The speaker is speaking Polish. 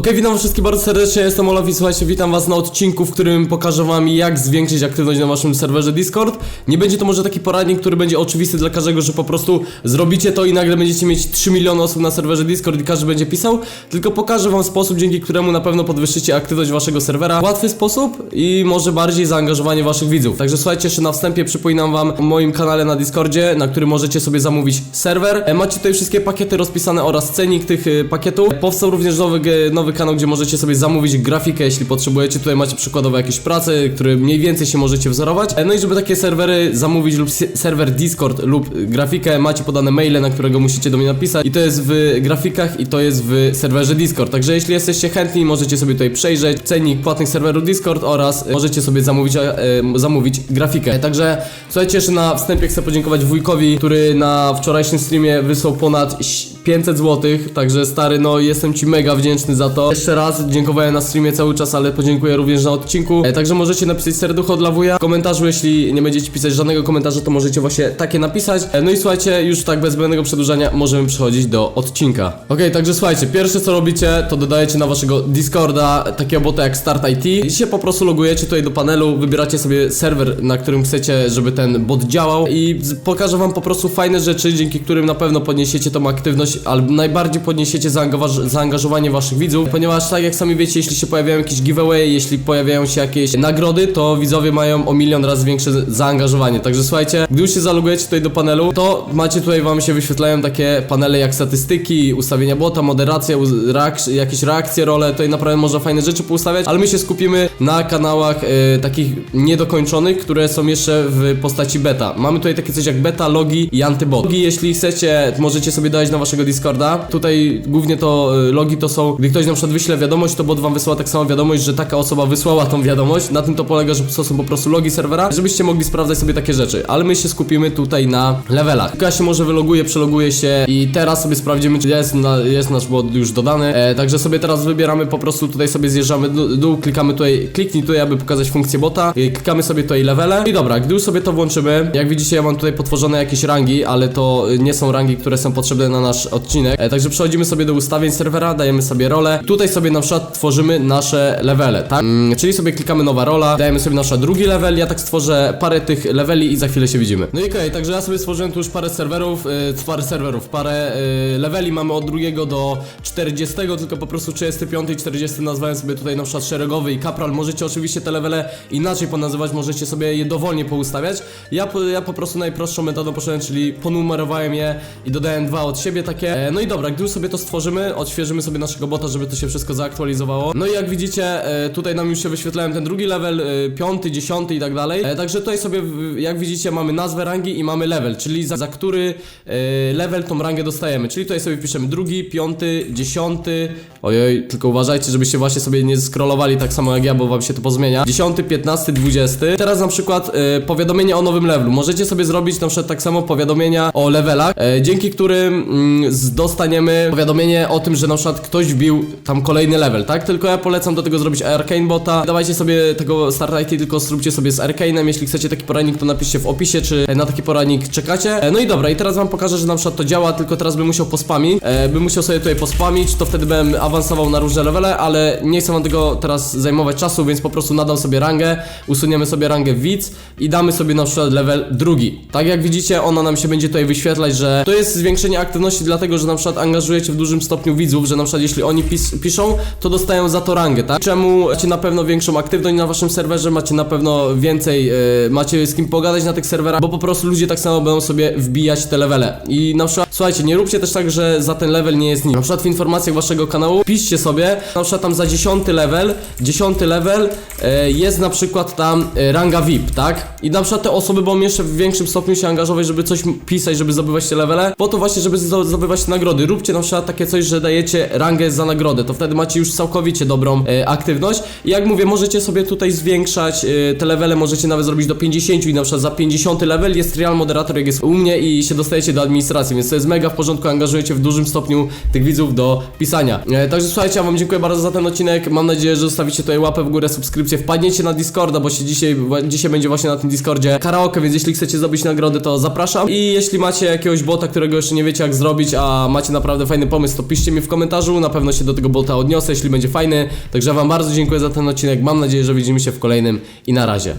Okej, witam wszystkich bardzo serdecznie, jestem Olaf i słuchajcie, witam was na odcinku, w którym pokażę wam jak zwiększyć aktywność na waszym serwerze Discord. Nie będzie to może taki poradnik, który będzie oczywisty dla każdego, że po prostu zrobicie to i nagle będziecie mieć 3 miliony osób na serwerze Discord i każdy będzie pisał, tylko pokażę wam sposób, dzięki któremu na pewno podwyższycie aktywność waszego serwera. Łatwy sposób i może bardziej zaangażowanie waszych widzów. Także słuchajcie, jeszcze na wstępie przypominam wam o moim kanale na Discordzie, na którym możecie sobie zamówić serwer. E, Macie tutaj wszystkie pakiety rozpisane oraz cenik tych e, pakietów. Powstał również nowy, ge- nowy kanał, gdzie możecie sobie zamówić grafikę, jeśli potrzebujecie. Tutaj macie przykładowo jakieś prace, które mniej więcej się możecie wzorować. E, No i żeby takie serwery zamówić lub se- serwer Discord lub grafikę, macie podane maile, na którego musicie do mnie napisać. I to jest w grafikach i to jest w serwerze Discord. Także jeśli jesteście chętni, możecie sobie tutaj przejrzeć cenik płatnych serwerów Discord oraz e, możecie sobie zamówić, e, zamówić grafikę. Także słuchajcie, jeszcze na wstępie chcę podziękować wujkowi, który na wczorajszym streamie wysłał ponad 500 zł. Także stary, no jestem ci mega wdzięczny za to. Jeszcze raz dziękowałem na streamie cały czas, ale podziękuję również na odcinku. E, Także możecie napisać serducho dla wuja. W komentarzu, jeśli nie będziecie pisać żadnego komentarza, to możecie właśnie takie napisać. E, No i słuchajcie, już tak bez zbędnego przedłużania możemy przechodzić do odcinka. Okej, także słuchajcie, pierwsze co robicie, to dodajecie na waszego Discorda takiego bota jak Start IT i się po prostu logujecie tutaj do panelu, wybieracie sobie serwer, na którym chcecie, żeby ten bot działał i pokażę wam po prostu fajne rzeczy, dzięki którym na pewno podniesiecie tą aktywność, albo najbardziej podniesiecie zaangaż- zaangażowanie waszych widzów, ponieważ tak jak sami wiecie, jeśli się pojawiają jakieś giveaway, jeśli pojawiają się jakieś nagrody, to widzowie mają o milion razy większe zaangażowanie. Także słuchajcie, gdy już się zalogujecie tutaj do panelu, to macie tutaj wam się wyświetlają takie panele jak statystyki, ustawienia bota, moderacja, reak- jakieś reakcje, role, tutaj naprawdę można fajne rzeczy poustawiać, ale my się skupimy na kanałach e, takich niedokończonych, które są jeszcze w postaci beta. Mamy tutaj takie coś jak beta, logi i antybot. Logi, jeśli chcecie, możecie sobie dodać na waszego Discorda. Tutaj głównie to e, logi to są, gdy ktoś na przykład wyśle wiadomość, to bot wam wysyła tak samo wiadomość, że taka osoba wysłała tą wiadomość. Na tym to polega, że to są po prostu logi serwera, żebyście mogli sprawdzać sobie takie rzeczy. Ale my się skupimy tutaj na levelach. Kilka się może wyloguje, przeloguje się i teraz sobie sprawdzimy, czy jest, na, jest nasz bot już dodany. E, także sobie teraz wybieramy po prostu tutaj sobie zjeżdżamy dół klikamy tutaj, kliknij tutaj, aby pokazać funkcję bota. E, klikamy sobie tutaj levele. I dobra, gdy już sobie to włączymy, jak widzicie, ja mam tutaj potworzone jakieś rangi, ale to y, nie są rangi, które są potrzebne na nasz odcinek. E, także przechodzimy sobie do ustawień serwera, dajemy sobie rolę. Tutaj sobie na przykład tworzymy nasze levele, tak? Mm, czyli sobie klikamy nowa rola, dajemy sobie nasz drugi level. Ja tak stworzę parę tych leveli i za chwilę się widzimy. No i okej, także ja sobie stworzyłem tu już parę serwerów, y, parę serwerów, parę y, leveli mamy od drugiego do 40, tylko po prostu 35 i 40 nazwałem sobie tutaj na przykład szeregowy i kapral. Możecie oczywiście te levele inaczej ponazywać, możecie sobie je dowolnie poustawiać. Ja, ja po prostu najprostszą metodą poszedłem, czyli ponumerowałem je i dodałem dwa od siebie takie. E, No i dobra, gdy już sobie to stworzymy, odświeżymy sobie naszego bota, żeby to się wszystko zaaktualizowało. No i jak widzicie, e, tutaj nam już się wyświetlałem ten drugi level, e, piąty, dziesiąty i tak dalej. Także tutaj sobie, jak widzicie, mamy nazwę rangi i mamy level, czyli za, za który level tą rangę dostajemy. Czyli tutaj sobie wpiszemy drugi, piąty, dziesiąty. Ojej, tylko uważajcie, żebyście właśnie sobie nie scrollowali tak samo jak ja, bo wam się to pozmienia. Dziesiąty, piętnasty, dwudziesty. Teraz na przykład e, powiadomienie o nowym levelu. Możecie sobie zrobić na przykład tak samo powiadomienia o levelach, dzięki którym mm, dostaniemy powiadomienie o tym, że na przykład ktoś wbił tam kolejny level, tak? Tylko ja polecam do tego zrobić Arcane Bota. Dawajcie sobie tego Start IT, tylko zróbcie sobie z Arcane'em. Jeśli chcecie taki poradnik, to napiszcie w opisie, czy na taki poradnik czekacie. E, No i dobra, i teraz wam pokażę, że na przykład to działa, tylko teraz bym musiał pospamić. E, bym musiał sobie tutaj pospamić, to wtedy bym awansował na różne levele, ale nie chcę wam tego teraz zajmować czasu, więc po prostu nadam sobie rangę, usuniemy sobie rangę widz i damy sobie na przykład level drugi. Tak jak widzicie, ona nam się będzie tutaj wyświetlać, że to jest zwiększenie aktywności, dlatego że na przykład angażujecie w dużym stopniu widzów, że na przykład jeśli oni pis piszą, to dostają za to rangę, tak? Czemu macie na pewno większą aktywność na waszym serwerze, macie na pewno więcej, e, macie z kim pogadać na tych serwerach, bo po prostu ludzie tak samo będą sobie wbijać te levele. I na przykład, słuchajcie, nie róbcie też tak, że za ten level nie jest nic. Na przykład w informacjach waszego kanału piszcie sobie, na przykład tam za dziesiąty level, dziesiąty level e, jest na przykład tam e, ranga VIP, tak? I na przykład te osoby będą jeszcze w większym stopniu się angażować, żeby coś pisać, żeby zdobywać te levele, po to właśnie, żeby zdo- zdobywać nagrody. Róbcie na przykład takie coś, że dajecie rangę za nagrodę, to wtedy macie już całkowicie dobrą e, aktywność. I jak mówię, możecie sobie tutaj zwiększać e, te levele, możecie nawet zrobić do 50 i na przykład za 50 level jest real moderator, jak jest u mnie i się dostajecie do administracji, więc to jest mega w porządku, angażujecie w dużym stopniu tych widzów do pisania. E, także słuchajcie, ja wam dziękuję bardzo za ten odcinek, mam nadzieję, że zostawicie tutaj łapę w górę, subskrypcję, wpadniecie na Discorda, bo się dzisiaj, dzisiaj będzie właśnie na tym Discordzie karaoke, więc jeśli chcecie zdobyć nagrody, to zapraszam. I jeśli macie jakiegoś bota, którego jeszcze nie wiecie jak zrobić, a macie naprawdę fajny pomysł, to piszcie mi w komentarzu, na pewno się do tego bota odniosę, jeśli będzie fajny. Także wam bardzo dziękuję za ten odcinek, mam nadzieję, że widzimy się w kolejnym i na razie.